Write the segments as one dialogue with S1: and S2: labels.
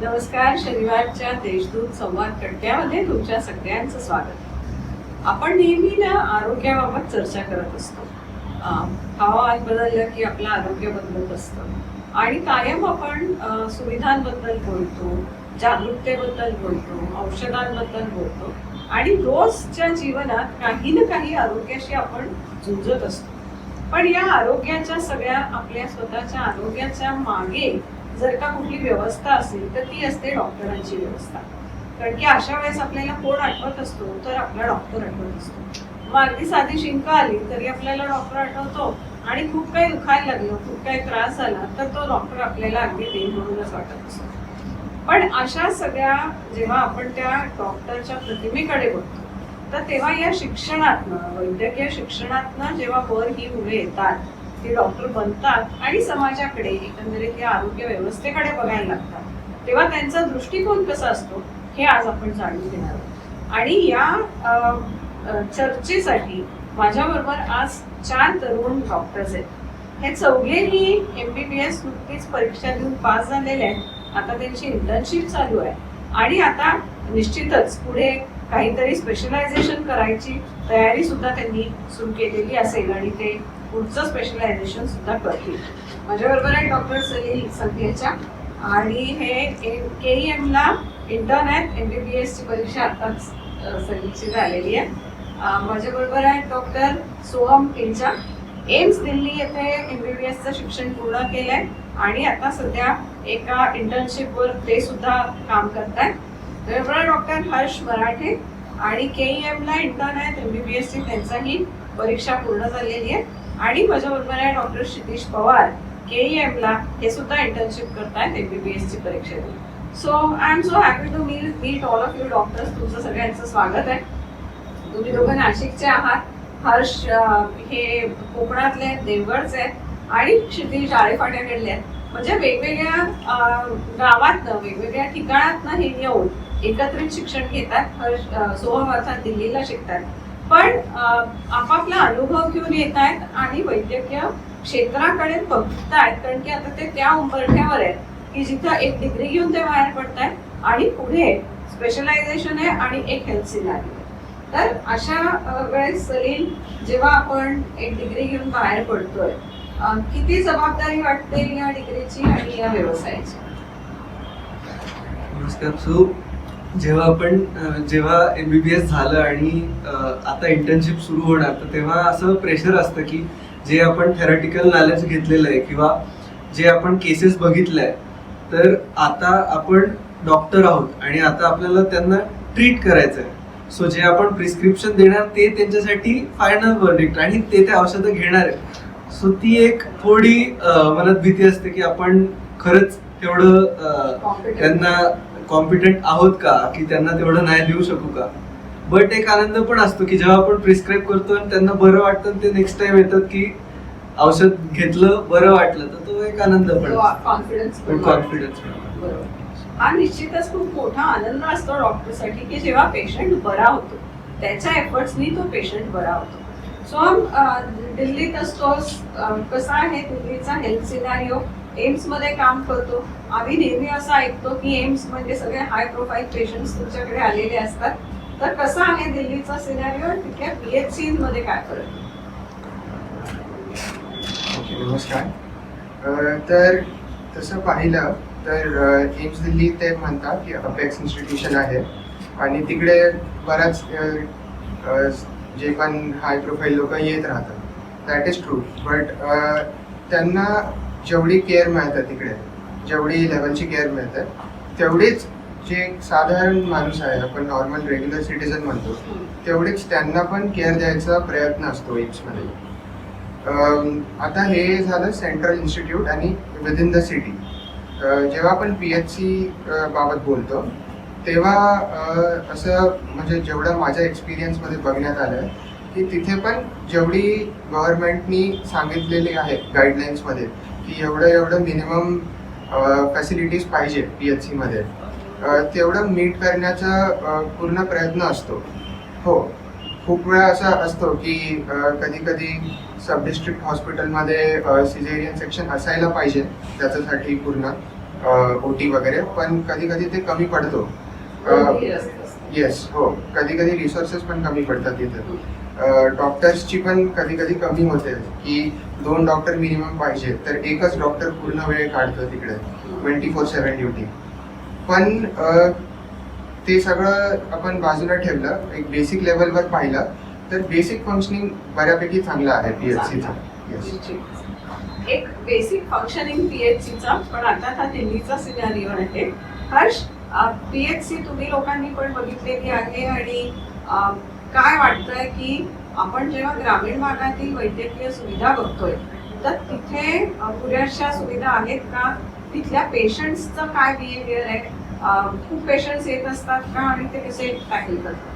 S1: नमस्कार शनिवारच्या देशदूत संवाद कट्ट्यामध्ये तुमच्या सगळ्यांचं स्वागत. आपण नेहमी ना आरोग्याबाबत चर्चा करत असतो. हवामान बदललं की आपलं आरोग्य बदलत असतं. आणि कायम आपण सुविधांबद्दल बोलतो जागरूकतेबद्दल बोलतो औषधांबद्दल बोलतो आणि रोजच्या जीवनात काही ना काही आरोग्याशी आपण झुंजत असतो. पण या आरोग्याच्या सगळ्या आपल्या स्वतःच्या आरोग्याच्या मागे जर का कुठली व्यवस्था असेल तर ती असते डॉक्टरांची व्यवस्था. कारण की अशा वेळेस आपल्याला कोण आठवत असतो तर आपला डॉक्टर आठवत असतो. मग अगदी साधी शिंक आली तरी आपल्याला डॉक्टर आठवतो. आणि खूप काही दुखायला लागलं खूप काही त्रास झाला तर तो डॉक्टर आपल्याला अगदी देईल म्हणूनच वाटत असतो. पण अशा सगळ्या जेव्हा आपण त्या डॉक्टरच्या प्रतिमेकडे बघतो तर तेव्हा या शिक्षणातनं वैद्यकीय शिक्षणातनं जेव्हा वर ही मुले येतात ते डॉक्टर बनतात आणि समाजाकडे एकंदरीत या आरोग्य व्यवस्थेकडे बघायला लागतात. तेव्हा त्यांचा दृष्टिकोन कसा असतो हे आज आपण जाणून घेणार आहोत. आणि या चर्चेसाठी माझ्याबरोबर आज चार तरुण डॉक्टर्स आहेत. हे चौघेही एम बी बी एस नुकतीच परीक्षा देऊन पास झालेले आहेत. आता त्यांची इंटर्नशिप चालू आहे. आणि आता निश्चितच पुढे काहीतरी स्पेशलायझेशन करायची तयारी सुद्धा त्यांनी सुरू केलेली असेल आणि ते पुढचं स्पेशलायझेशन सुद्धा करतील. माझ्याबरोबर आहे डॉक्टर सलील संख्येच्या आणि हे के ई एमला इंटर्न आहेत. एम बी बी एसची परीक्षा आताच सलीलची झालेली आहे. माझ्याबरोबर आहे डॉक्टर सोहम किंचा एम्स दिल्ली येथे एम बी बी एसचं शिक्षण पूर्ण केलं आहे आणि आता सध्या एका इंटर्नशिपवर ते सुद्धा काम करतायत. आहे डॉक्टर हर्ष मराठे. आणि के ई एमला इंटर्न आहेत एम बी बी एसची त्यांचाही परीक्षा पूर्ण झालेली आहे. आणि माझ्याबरोबर आहे doctor Kshitish Pawar K E एमला हे सुद्धा इंटर्नशिप करतायत एम बी बी एसची परीक्षा देऊन. So I am so happy to me meet all of you doctors तुमचं सगळ्यांचं स्वागत आहे. तुम्ही दोघं नाशिकचे आहात. हर्ष हे कोकणातले देवगडचे आहेत. आणि क्षितिश आळेफाट्याकडले आहेत. म्हणजे वेगवेगळ्या गावातनं वेगवेगळ्या ठिकाणातनं हे येऊन एकत्रित शिक्षण घेतात. हर्ष सोहम अर्थात दिल्लीला शिकतात पण आपापला अनुभव घेऊन येत आहेत आणि वैद्यकीय क्षेत्राकडे बघतायत कारण की आता ते त्या उंबरठ्यावर आहेत की जिथं एक डिग्री घेऊन ते बाहेर पडतायत आणि पुढे स्पेशलायझेशन आहे आणि एक हेल्थ सिनारी आहे. तर अशा वेळेस सलील जेव्हा आपण एक डिग्री घेऊन बाहेर पडतोय किती जबाबदारी वाटते या डिग्रीची आणि या व्यवसायाची?
S2: नमस्कार सू. जेव्हा आपण जेव्हा एम बी बी एस झालं आणि आता इंटर्नशिप सुरू होणार तर तेव्हा असं प्रेशर असतं की जे आपण थेरटिकल नॉलेज घेतलेलं आहे किंवा जे आपण केसेस बघितल्या आहे तर आता आपण डॉक्टर आहोत आणि आता आपल्याला त्यांना ट्रीट करायचं आहे सो जे आपण प्रिस्क्रिप्शन देणार ते त्यांच्यासाठी फायनल वर्डिक्ट आणि ते ते औषधं घेणार आहे सो ती एक थोडी मनात भीती असते की आपण खरंच तेवढं. त्यांना कॉम्पिटंट आहोत का? की त्यांना तेवढं नाही देऊ शकू का? बट एक आनंद पण असतो की जेव्हा आपण प्रिस्क्राईब करतो आणि त्यांना बरं वाटतं ते नेक्स्ट टाइम येतात की औषध घेतलं बरं वाटलं तर तो एक आनंद पण
S1: कॉन्फिडन्स
S2: कॉन्फिडन्स
S1: बरोबर. हा निश्चितच खूप मोठा आनंद असतो डॉक्टरसाठी की जेव्हा पेशंट बरा होतो त्याच्या एफर्ट्सनी तो पेशंट बरा होतो. सो दिल्लीत असतोस अ, कसा आहे दिल्लीचा हेल्थ सिनारिओ एम्समध्ये काम करतो. आम्ही नेहमी असं ऐकतो की एम्स म्हणजे सगळे हाय प्रोफाईल पेशंट्स तुमच्याकडे आलेले असतात. तर कसं आहे दिल्लीचा सिनारिओ आणि तिथल्या पी एच सी मध्ये काय करत?
S3: ओके नमस्कार. तर तसं पाहिलं तर एम्स दिल्ली ते म्हणतात की अपेक्स इन्स्टिट्यूशन आहे. आणि तिकडे बऱ्याच जे पण हाय प्रोफाईल लोक येत राहतात. दॅट इज ट्रू बट त्यांना जेवढी केअर मिळतात तिकडे जेवढी लेवलची केअर मिळते तेवढीच जे साधारण माणूस आहे आपण नॉर्मल रेग्युलर सिटीजन म्हणतो तेवढीच त्यांना पण केअर द्यायचा प्रयत्न असतो एम्समध्ये आता हे झालं सेंट्रल इन्स्टिट्यूट आणि विद इन द सिटी जेव्हा आपण पी एच सी बाबत बोलतो तेव्हा असं म्हणजे जेवढं माझ्या एक्सपिरियन्समध्ये बघण्यात आलं आहे की तिथे पण जेवढी गव्हर्मेंटनी सांगितलेली आहे गाईडलाईन्समध्ये की एवढं एवढं मिनिमम फॅसिलिटीज पाहिजे पी एच सीमध्ये तेवढं मीट करण्याचा पूर्ण प्रयत्न असतो. हो. खूप वेळा असं असतो की कधी कधी सब डिस्ट्रिक्ट हॉस्पिटलमध्ये सिझेरियन सेक्शन असायला पाहिजे त्याच्यासाठी पूर्ण ओ टी वगैरे पण कधी कधी ते कमी पडतो. येस हो. कधी कधी रिसोर्सेस पण कमी पडतात तिथे. डॉक्टर्सची पण कधी कधी कमी होते की दोन डॉक्टर मिनिमम पाहिजे तर एकच डॉक्टर पूर्ण वेळ काढतो तिकडे ट्वेंटी फोर सेवन ड्युटी पण ते सगळं आपण बाजूला ठेवलं एक बेसिक लेवलवर पाहिलं तर बेसिक फंक्शनिंग बऱ्यापैकी चांगलं आहे पी एच सीचं
S1: एक बेसिक फंक्शनिंग पीएचसीचा पण आता हा दिल्लीचा सिनारिओ आहे. हर्ष पीएचसी तुम्ही लोकांनी पण बघितलेली आहे आणि काय वाटतंय की आपण जेव्हा ग्रामीण भागातील वैद्यकीय सुविधा बघतोय तर तिथे पुरेशा सुविधा आहेत का? तिथल्या पेशंट्सचं काय बिहेवियर आहे? खूप पेशंट्स येत असतात का? आणि ते कसे टॅकल करतात?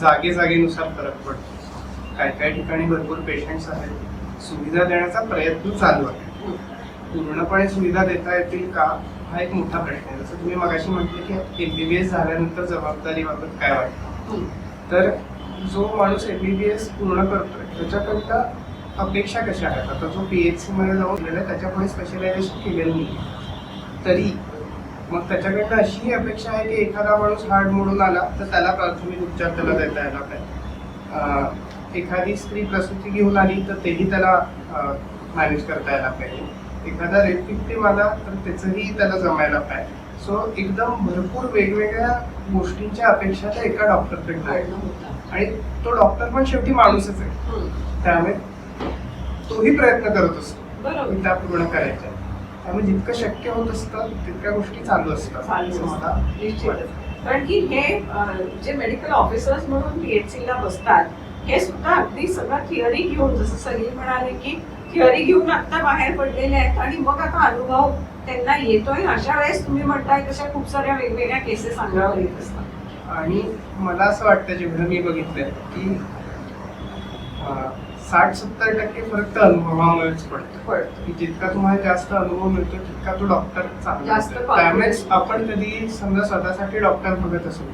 S4: जागे जागेनुसार फरक पडतो. काय काय ठिकाणी भरपूर पेशंट्स आहेत. सुविधा देण्याचा प्रयत्न चालू आहे. पूर्णपणे सुविधा देता येतील का? हा एक मोठा प्रश्न आहे. जसं तुम्ही मगाशी म्हटले की एमबीबीएस झाल्यानंतर जबाबदारीबाबत काय वाटतं? तर जो माणूस एमबीबीएस पूर्ण करतोय त्याच्याकरता अपेक्षा कशा आहेत? आता जो पी एच सी मध्ये जाऊन गेला त्याच्या पुढे स्पेशलायझेशन केलेलं नाही तरी मग त्याच्याकडनं अशी अपेक्षा आहे की एखादा माणूस हाड मोडून आला तर त्याला प्राथमिक उपचार त्याला देता यायला पाहिजे. एखादी स्त्री प्रसूती घेऊन आली तर तेही त्याला मॅनेज करता यायला पाहिजे. एखादा विक्टीम आला तर त्याचंही त्याला जमायला पाहिजे. सो एकदम भरपूर वेगवेगळ्या गोष्टींच्या अपेक्षा त्या एका डॉक्टरकडनं आहेत. आणि तो डॉक्टर पण शेवटी माणूसच आहे. त्यामुळे तोही प्रयत्न करत असतो. त्या पूर्ण करायच्या. त्यामुळे जितकं शक्य होत असतं तितक्या गोष्टी चालू असतात.
S1: कारण की हे जे मेडिकल ऑफिसर्स म्हणून पीएचसी ला बसतात हे सुद्धा अगदी सगळं थिअरी घेऊन जसं सलील म्हणाले की थिअरी घेऊन आता बाहेर पडलेले आहेत आणि मग आता अनुभव त्यांना येतोय. अशा वेळेस तुम्ही म्हणताय तशा खूप साऱ्या वेगवेगळ्या केसेस अंगावर येत असतात.
S4: आणि मला असं वाटतं जेवढं मी बघितलंय की साठ सत्तर टक्के फरक तर अनुभवामुळेच पडतो. की जितका तुम्हाला जास्त अनुभव मिळतो तितका तो डॉक्टर चांगला. त्यामुळेच आपण कधी समजा स्वतःसाठी डॉक्टर बघत असू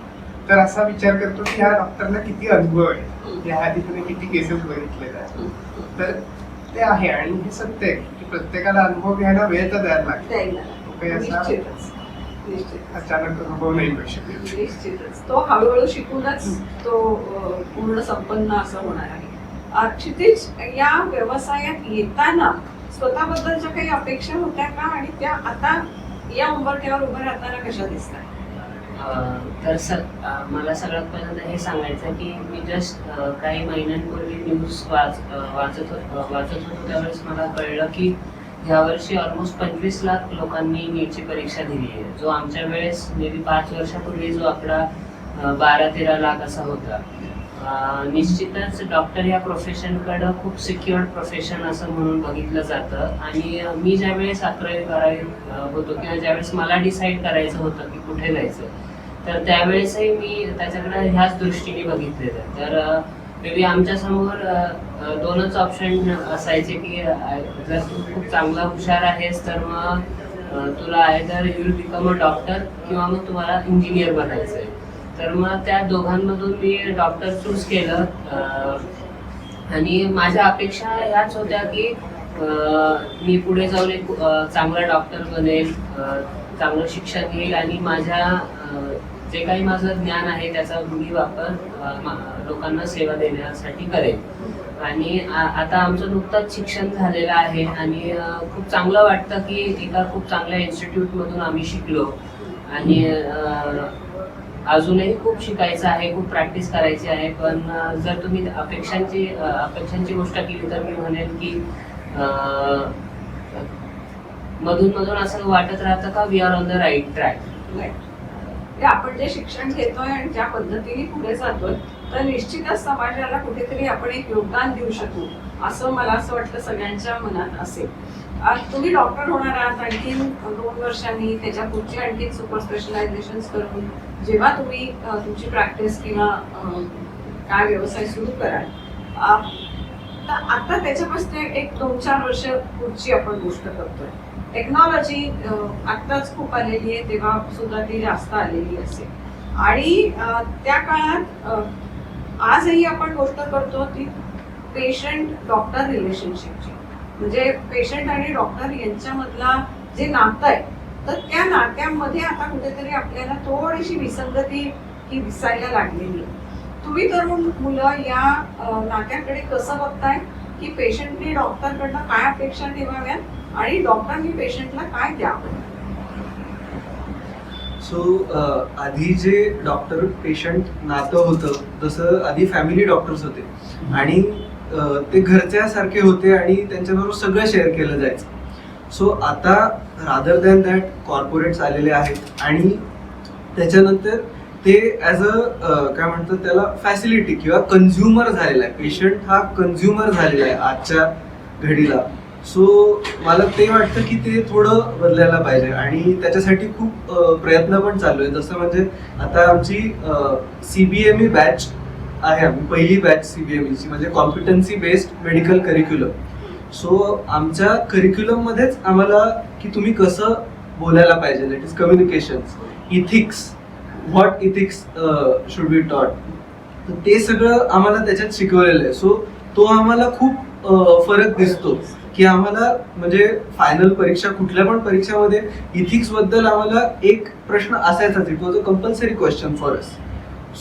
S4: तर असा विचार करतो की ह्या डॉक्टरला किती अनुभव आहे?
S1: हम्म.
S4: या आधी तुम्ही किती केसेस बघितलेल्या आहेत. तर ते आहे आणि हे सत्य आहे की प्रत्येकाला अनुभव घ्यायला वेळ तर द्यायला लागतो काही असा अचानक अनुभव नाही मिळू शकत.
S1: निश्चितच. तो हळूहळू शिकूनच तो पूर्ण संपन्न असं होणार आहे. क्षितिज या व्यवसायात येताना स्वतःबद्दलच्या काही अपेक्षा होत्या का? आणि त्या आता या उंबरठ्यावर उभं राहताना कशा दिसतात?
S5: तर सर मला सगळ्यात पहिल्यांदा हे सांगायचं की मी जस्ट काही महिन्यांपूर्वी न्यूज वाच वाचत होत वाचत होतो. त्यावेळेस मला कळलं की यावर्षी ऑलमोस्ट पंचवीस लाख लोकांनी नीटची परीक्षा दिली आहे. जो आमच्या वेळेस मे बी पाच वर्षापूर्वी जो आकडा बारा तेरा लाख असा होता. निश्चितच डॉक्टर या प्रोफेशनकडं खूप सिक्युअर्ड प्रोफेशन असं म्हणून बघितलं जातं. आणि मी ज्यावेळेस अकरावी बारावी होतो किंवा ज्यावेळेस मला डिसाईड करायचं होतं की कुठे जायचं तर त्यावेळेसही मी त्याच्याकडे ह्याच दृष्टीने बघितलेलं तर मेबी आमच्यासमोर दोनच ऑप्शन असायचे की जर तू खूप चांगला हुशार आहेस तर मग तुला either you will become a doctor किंवा मग तुम्हाला इंजिनियर बनायचं आहे तर मग त्या दोघांमधून मी डॉक्टर चूज केलं. आणि माझ्या अपेक्षा ह्याच होत्या की मी पुढे जाऊन एक चांगला डॉक्टर बनेल चांगलं शिक्षण घेईल आणि माझ्या जे काही माझं ज्ञान आहे त्याचा मी वापर लोकांना सेवा देण्यासाठी करेन. आणि आ- आता आमचं नुकतंच शिक्षण झालेलं आहे आणि खूप चांगलं वाटतं की एका खूप चांगल्या इन्स्टिट्यूटमधून आम्ही शिकलो. आणि अजूनही खूप शिकायचं आहे खूप प्रॅक्टिस करायची आहे पण जर तुम्ही अपेक्षांची अपेक्षांची गोष्ट केली तर मी म्हणेन की मधून मधून असं वाटत राहतं का we are on the right track
S1: ते आपण जे शिक्षण घेतोय आणि ज्या पद्धतीने पुढे जातोय तर निश्चितच समाजाला कुठेतरी आपण एक योगदान देऊ शकू असं मला असं वाटतं सगळ्यांच्या मनात असेल. आज तुम्ही डॉक्टर होणार आहात आणखीन दोन वर्षांनी त्याच्या पुढची आणखीन सुपर स्पेशलायझेशन करून जेव्हा तुम्ही तुमची प्रॅक्टिस किंवा काय व्यवसाय सुरू कराल तर आता त्याच्यापासून एक दोन चार वर्ष पुढची आपण गोष्ट करतोय. टेक्नॉलॉजी आत्ताच खूप आलेली आहे तेव्हा सुद्धा ती जास्त आलेली असेल. आणि त्या काळात आजही आपण गोष्ट करतो ती पेशंट डॉक्टर रिलेशनशिपची म्हणजे पेशंट आणि डॉक्टर यांच्यामधला जे नातं आहे तर त्या नात्यामध्ये आता कुठेतरी आपल्याला थोडीशी विसंगती ही दिसायला लागलेली आहे. तुम्ही तरुण मुलं या नात्याकडे कसं बघताय? की पेशंटने डॉक्टरकडनं काय अपेक्षा ठेवाव्यात? आणि डॉक्टरांनी पेशंटला काय द्यावं?
S2: सो आधी जे डॉक्टर पेशंट नातं होतं जसं आधी फॅमिली डॉक्टर्स होते. आणि ते घरच्यासारखे होते आणि त्यांच्याबरोबर सगळं शेअर केलं जायचं. सो आता रादर दॅन दॅट कॉर्पोरेट्स आलेले आहेत आणि त्याच्यानंतर ते ॲज अ काय म्हणतात त्याला फॅसिलिटी किंवा कन्झ्युमर झालेला आहे. पेशंट हा कन्झ्युमर झालेला आहे आजच्या घडीला. सो मला ते वाटतं की ते थोडं बदलायला पाहिजे. आणि त्याच्यासाठी खूप प्रयत्न पण चालू आहे जसं म्हणजे आता आमची C B M E batch आहे आम्ही पहिली बॅच सी बी एम ईची म्हणजे competency based medical curriculum so आमच्या करिक्युलम मध्येच आम्हाला की तुम्ही कसं बोलायला पाहिजे that is communication ethics what ethics should be taught तर ते सगळं आम्हाला त्याच्यात शिकवलेलं आहे. सो तो आम्हाला खूप फरक दिसतो. की आम्हाला म्हणजे फायनल परीक्षा कुठल्या पण परीक्षामध्ये इथिक्सबद्दल आम्हाला एक प्रश्न असायचाच it was a compulsory question for us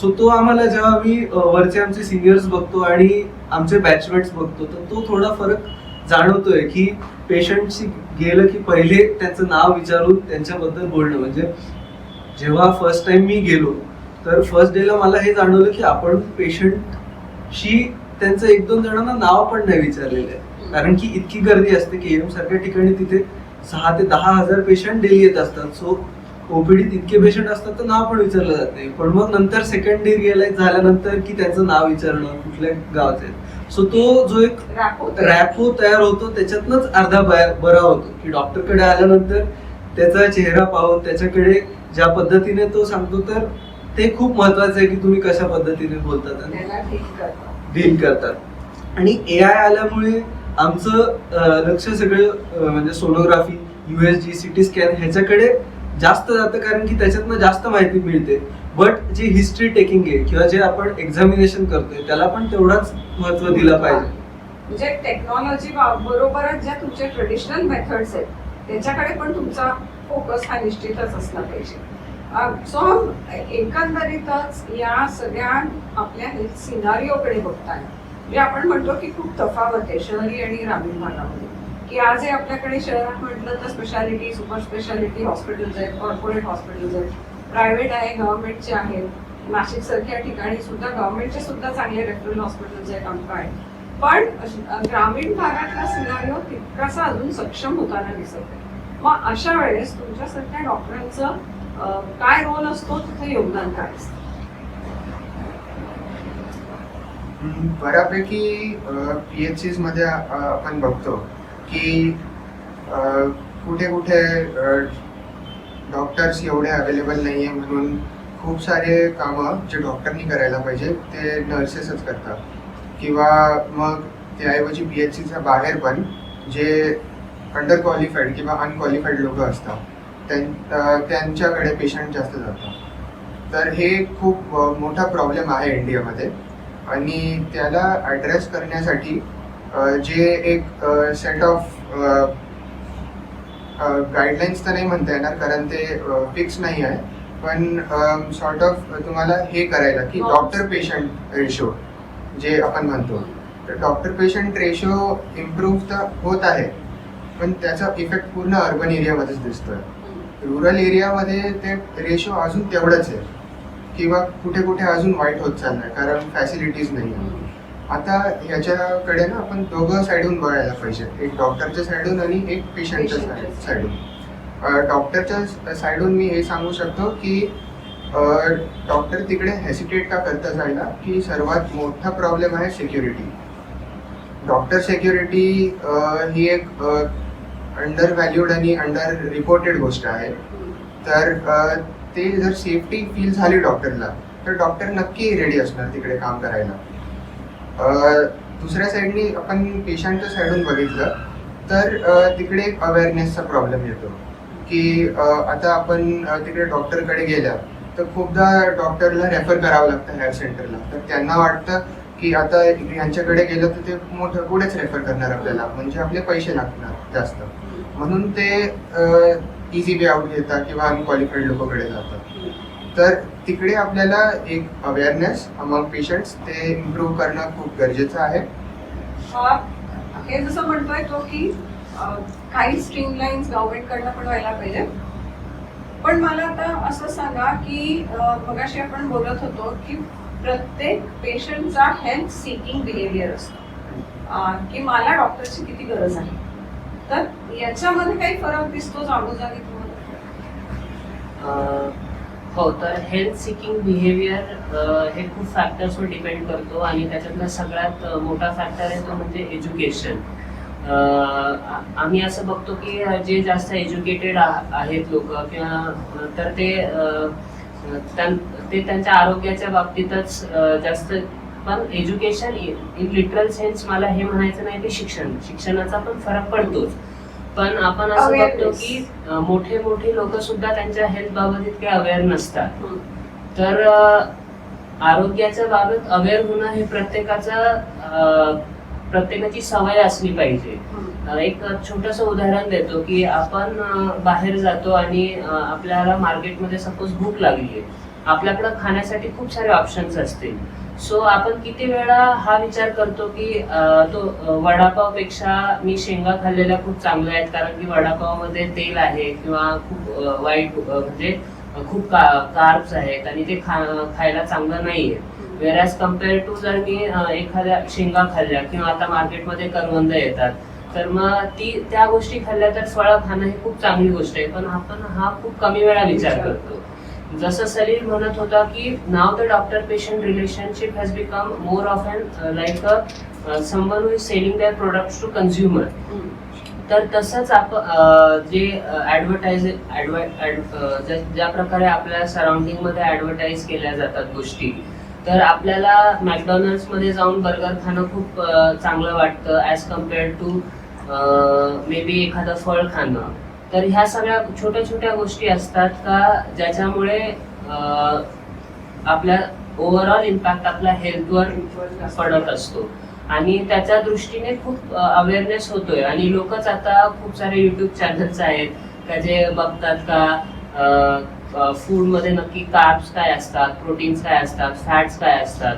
S2: so तो आम्हाला जेव्हा आम्ही वरचे आमचे सिनियर्स बघतो आणि आमचे बॅचमेट्स बघतो तर तो थोडा फरक जाणवतोय की पेशंटशी गेलं की पहिले त्यांचं नाव विचारून त्यांच्याबद्दल बोलणं. म्हणजे जेव्हा फर्स्ट टाइम मी गेलो तर फर्स्ट डेला मला हे जाणवलं की आपण पेशंटशी त्यांचं एक दोन जणांना नाव पण नाही विचारलेलं आहे. कारण की इतकी गर्दी असते की एम सारख्या ठिकाणी तिथे सहा ते दहा हजार पेशंट डेली येत असतात. सो ओपीडीत इतके पेशंट असतात तर नाव पण विचारलं जात नाही. पण मग नंतर सेकंड डे रिअलाइज झाल्यानंतर की त्यांचं नाव विचारणं कुठल्या गावाचे आहेत सो तो जो एक रॅपो तयार होतो त्याच्यातनच अर्धा बरा होतो. की डॉक्टरकडे आल्यानंतर त्याचा चेहरा पाहून त्याच्याकडे ज्या पद्धतीने तो सांगतो तर ते खूप महत्वाचं आहे की तुम्ही कशा पद्धतीने बोलतात डील करतात. आणि ए आय आल्यामुळे आमचं लक्ष सगळं म्हणजे सोनोग्राफी युएसजी सिटी स्कॅन ह्याच्याकडे जास्त जातं कारण की त्याच्यातनं जास्त माहिती मिळते. बट जे हिस्ट्री टेकिंग आहे किंवा जे आपण एक्झामिनेशन करतोय त्याला पण तेवढाच महत्त्व दिलं पाहिजे.
S1: म्हणजे टेक्नॉलॉजी बरोबरच ज्या तुमचे ट्रेडिशनल मेथड्स आहेत त्याच्याकडे पण तुमचा फोकस हा निश्चितच असला पाहिजे. सो एकंदरीतच या सगळ्या आपल्या हेल्थ सिनारिओकडे बघताय. म्हणजे आपण म्हणतो की खूप तफावत आहे शहरी आणि ग्रामीण भागामध्ये. की आज हे आपल्याकडे शहरात म्हटलं तर स्पेशालिटी सुपर स्पेशालिटी हॉस्पिटल्स आहेत कॉर्पोरेट हॉस्पिटल्स आहेत प्रायव्हेट आहे गव्हर्नमेंटचे आहेत. नाशिक सारख्या ठिकाणी सुद्धा गव्हर्नमेंटचे सुद्धा चांगले रेफरल हॉस्पिटल्स आहेत आमचं आहे पण ग्रामीण भागातला सिनारिओ तितकासा अजून सक्षम होताना दिसत आहे मग अशा वेळेस तुमच्यासारख्या डॉक्टरांचं काय रोल असतो? तिथे योगदान काय असतं?
S3: बऱ्यापैकी पी एच सीजमध्ये आपण बघतो की कुठे कुठे डॉक्टर्स एवढे अवेलेबल नाही आहे म्हणून खूप सारे कामं जे डॉक्टरनी करायला पाहिजे ते नर्सेसच करतात. किंवा मग त्याऐवजी पी एच सीच्या बाहेर पण जे अंडर क्वालिफाईड किंवा अनक्वालिफाईड लोक असतात त्यां- त्यांच्याकडे पेशंट जास्त जातात. तर हे खूप मोठा प्रॉब्लेम आहे इंडियामध्ये आणि त्याला ॲड्रेस करण्यासाठी जे एक सेट ऑफ गाईडलाईन्स तर नाही म्हणता येणार कारण ते फिक्स नाही आहे. पण सॉर्ट ऑफ तुम्हाला हे करायला की. डॉक्टर पेशंट रेशो जे आपण म्हणतो. तर डॉक्टर पेशंट रेशो इम्प्रूव्ह तर होत आहे पण त्याचा इफेक्ट पूर्ण अर्बन एरियामध्येच दिसतोय. रुरल एरियामध्ये ते रेशो अजून तेवढंच आहे. किंवा कुठे कुठे अजून वाईट होत चाललंय कारण फॅसिलिटीज नाही आहे. आता ह्याच्याकडे ना आपण दोघं साईडून बघायला पाहिजे. एक डॉक्टरच्या साईडून आणि एक पेशंटच्या. साईडून डॉक्टरच्या साईडून मी हे सांगू शकतो की डॉक्टर तिकडे हेसिटेट का करता जायला की सर्वात मोठा प्रॉब्लेम आहे सिक्युरिटी डॉक्टर सिक्युरिटी ही एक अंडर व्हॅल्यूड आणि अंडर रिपोर्टेड गोष्ट आहे. तर ते जर सेफ्टी फील झाली डॉक्टरला तर डॉक्टर नक्की रेडी असणार तिकडे काम करायला. दुसऱ्या साईडनी आपण पेशंटच्या साईडून बघितलं तर तिकडे एक अवेअरनेसचा प्रॉब्लेम येतो. की आता आपण तिकडे डॉक्टरकडे गेल्या तर खूपदा डॉक्टरला रेफर करावं लागतं हेअर सेंटरला तर त्यांना वाटतं की आता ह्यांच्याकडे गेलं तर ते मोठं पुढेच रेफर करणार आपल्याला म्हणजे आपले पैसे लागणार जास्त. म्हणून ते इझिली आउट घेतात किंवा अनक्वालिफाईड लोकांकडे जातात. तर तिकडे आपल्याला एक अवेअरनेस अमंग पेशंट्स ते इम्प्रूव्ह करणं खूप गरजेचं आहे.
S1: हे जसं म्हणतोय तो की काही स्ट्रीम लाईन्स गव्हर्नमेंटकडनं पण व्हायला पाहिजे. पण मला आता असं सांगा की मगाशी आपण बोलत होतो की प्रत्येक पेशंटचा हेल्थ सिकिंग बिहेवियर असतो. की मला डॉक्टरची किती गरज आहे? तर याच्यामध्ये काही फरक दिसतो जागोजागी तुम्हाला?
S5: हो तर हेल्थ सिकिंग बिहेवियर हे खूप फॅक्टर्सवर डिपेंड करतो आणि त्याच्यातला सगळ्यात मोठा फॅक्टर आहे तो म्हणजे एज्युकेशन आम्ही असं बघतो की जे जास्त एज्युकेटेड आहेत लोक किंवा तर ते त्यां- ते त्यांच्या आरोग्याच्या बाबतीतच जास्त पण एज्युकेशन इन लिटरल सेन्स मला हे म्हणायचं नाही की शिक्षण. शिक्षणाचा पण फरक पडतोच. पण आपण असं बघतो. की मोठे मोठे लोक सुद्धा त्यांच्या हेल्थ बाबत इतके अवेअर नसतात. तर आरोग्याच्या बाबत अवेअर होणं हे प्रत्येकाचं प्रत्येकाची सवय असली पाहिजे. एक छोटस उदाहरण देतो की आपण बाहेर जातो आणि आपल्याला मार्केटमध्ये सपोज भूक लागली आहे आपल्याकडे खाण्यासाठी खूप सारे ऑप्शन्स असतील. सो आपण किती वेळा हा विचार करतो की तो वडापावपेक्षा मी शेंगा खाल्लेल्या खूप चांगल्या आहेत कारण की वडापावमध्ये तेल आहे किंवा खूप वाईट म्हणजे खूप कार्ब्स आहेत आणि ते खा खायला चांगलं नाहीये. वेरॅज कंपेअर टू जर मी एखाद्या शेंगा खाल्ल्या किंवा आता मार्केटमध्ये करवंद येतात तर मग ती त्या गोष्टी खाल्ल्या तर फळं खाणं ही खूप चांगली गोष्ट आहे पण आपण हा खूप कमी वेळा विचार करतो. जसं सलील म्हणत होता की now the doctor patient relationship has become more of an like a someone who is selling their products to consumer. तर तसंच आप जे ऍडव्हर्टाईज ज्या प्रकारे आपल्या सराउंडिंगमध्ये ऍडव्हर्टाईज केल्या जातात गोष्टी तर आपल्याला मॅकडॉनल्ड्समध्ये जाऊन बर्गर खाणं खूप चांगलं वाटतं as compared to maybe एखादं फळ खाणं तर ह्या सगळ्या छोट्या छोट्या गोष्टी असतात का ज्याच्यामुळे आपल्या ओव्हरऑल इम्पॅक्ट आपल्या हेल्थवर पडत असतो. आणि त्याच्या दृष्टीने खूप अवेअरनेस होतोय. आणि लोकच आता खूप सारे युट्यूब चॅनल्स आहेत का जे बघतात का फूडमध्ये नक्की कार्ब्स काय असतात प्रोटीन्स काय असतात फॅट्स काय असतात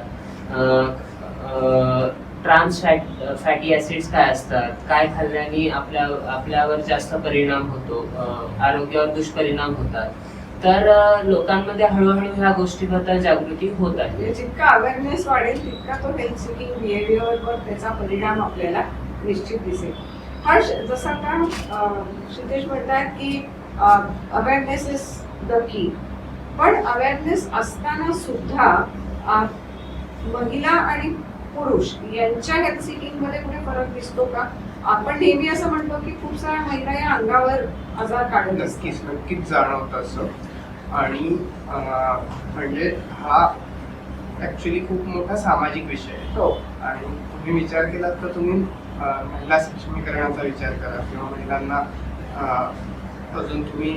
S5: ट्रान्स फॅट फॅटी ऍसिड्स काय असतात काय खाल्ल्याने आपल्या आपल्यावर जास्त परिणाम होतो आरोग्यावर दुष्परिणाम होतात. तर लोकांमध्ये हळूहळू ह्या गोष्टीबद्दल जागृती होत आहे.
S1: म्हणजे जितका अवेअरनेस वाढेल तितका तो हेल्थ सिकिंग बिहेवियरवर त्याचा परिणाम आपल्याला निश्चित दिसेल. हर्ष जसं का अं, क्षितेश म्हणतात की अवेअरनेस इज द की पण अवेअरनेस असताना सुद्धा महिला आणि पुरुष यांच्या हेल्थ सिकिंगमध्ये कुठे फरक दिसतो का? आपण नेहमी असं म्हणतो की खूप साऱ्या महिला या अंगावर आजार काढत असतात.
S4: नक्कीच नक्कीच जाणवतं असं. आणि म्हणजे हा ऍक्च्युली खूप मोठा सामाजिक विषय आहे.
S1: हो.
S4: आणि तुम्ही विचार केलात तर तुम्ही महिला सक्षमीकरणाचा विचार करा किंवा महिलांना अजून तुम्ही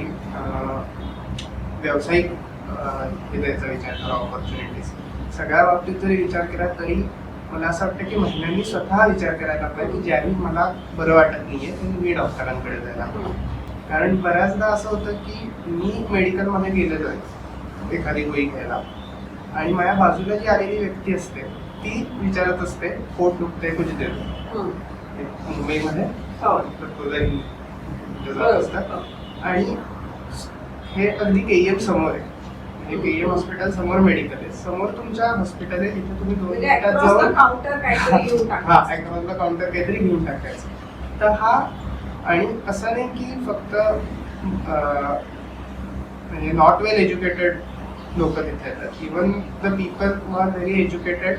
S4: व्यावसायिक हे द्यायचा विचार करा ऑपॉर्च्युनिटीज सगळ्या बाबतीत जरी विचार केला तरी मला असं वाटतं की महिलांनी स्वतः विचार करायला पाहिजे की ज्यावेळी मला बरं वाटत नाहीये तर मी डॉक्टरांकडे जायला पाहिजे कारण बऱ्याचदा असं होतं की मी मेडिकलमध्ये गेलेलो आहे एखादी गोळी घ्यायला. आणि माझ्या बाजूला जी आलेली व्यक्ती असते ती विचारत असते पोट दुखते कुछ देतो
S1: हं.
S4: मुंबईमध्ये
S1: हो.
S4: जात असतात. आणि हे अगदी केईएम समोर आहे. हे केईएम हॉस्पिटल समोर मेडिकल आहे. समोर तुमच्या हॉस्पिटल आहे तिथे तुम्ही दोन
S1: म्हणजे
S4: मिनिटात जाऊन हा काउंटर काहीतरी घेऊन टाकायचं. तर हा आणि असं नाही की फक्त म्हणजे नॉट वेल एज्युकेटेड लोक तिथे येतात. Even the people who are very educated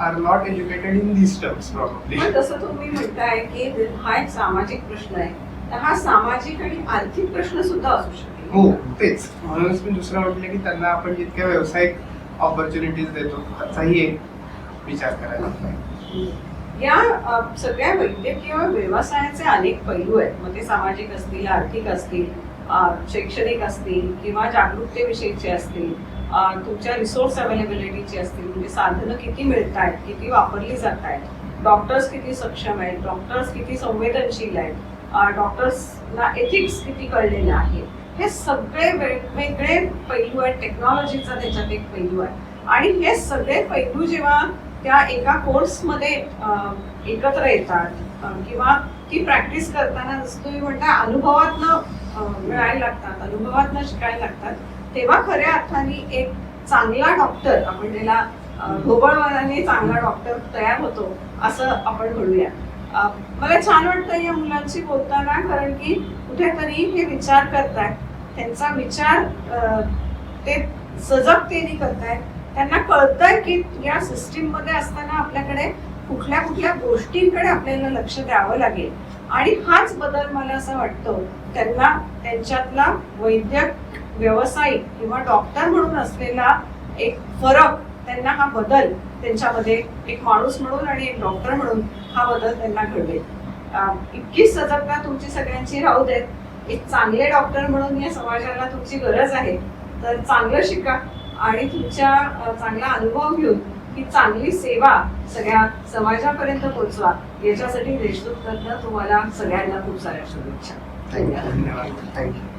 S4: are not educated in this terms probably
S1: पण तसं तुम्ही म्हणताय की हा एक सामाजिक प्रश्न आहे. तर हा सामाजिक आणि आर्थिक प्रश्न सुद्धा असू शकेल
S4: हो तेच. म्हणूनच मी दुसरं म्हटलं की त्यांना आपण जितक्या व्यावसायिक ऑपॉर्च्युनिटीज देतो. त्याचाही एक विचार करायला पाहिजे
S1: या सगळ्या वैद्यकीय व्यवसायाचे अनेक पैलू आहेत. मग ते सामाजिक असतील आर्थिक असतील शैक्षणिक असतील किंवा जागरूकतेविषयीचे असतील तुमच्या रिसोर्स अवेलेबिलिटीची असतील म्हणजे साधनं किती मिळत आहेत किती वापरली जात आहेत डॉक्टर्स किती सक्षम आहेत डॉक्टर्स किती संवेदनशील आहेत डॉक्टर्सना एथिक्स किती कळलेले आहे हे सगळे वेगवेगळे पैलू आहेत. टेक्नॉलॉजीचा त्याच्यात एक पैलू आहे. आणि हे सगळे पैलू जेव्हा त्या एका कोर्समध्ये एकत्र येतात किंवा ती प्रॅक्टिस करताना जसं तुम्ही म्हणता अनुभवातनं मिळायला लागतात अनुभवातनं शिकायला लागतात तेव्हा खऱ्या अर्थाने एक चांगला डॉक्टर आपण त्याला ढोबळवानाने चांगला डॉक्टर तयार होतो असं आपण म्हणूया. मला छान वाटतं या मुलांशी बोलताना कारण की कुठेतरी हे विचार करतायत त्यांचा विचार ते सजगतेने करतायत त्यांना कळतंय की या सिस्टीममध्ये असताना आपल्याकडे कुठल्या कुठल्या गोष्टींकडे आपल्याला लक्ष द्यावं लागेल. आणि हाच बदल मला असं वाटतं त्यांना त्यांच्यातला वैद्यक व्यावसायिक किंवा डॉक्टर म्हणून असलेला एक फरक त्यांना हा बदल त्यांच्यामध्ये एक माणूस म्हणून आणि एक डॉक्टर म्हणून हा बदल त्यांना घडवेल. इतकी सजगता तुमची सगळ्यांची राहू देत. एक चांगले डॉक्टर म्हणून या समाजाला तुमची गरज आहे. तर चांगलं शिका. आणि तुमच्या चांगला अनुभव घेऊन ही चांगली सेवा सगळ्या समाजापर्यंत पोहोचवा. याच्यासाठी देशदूत तुम्हाला सगळ्यांना खूप साऱ्या शुभेच्छा.
S3: धन्यवाद. थँक्यू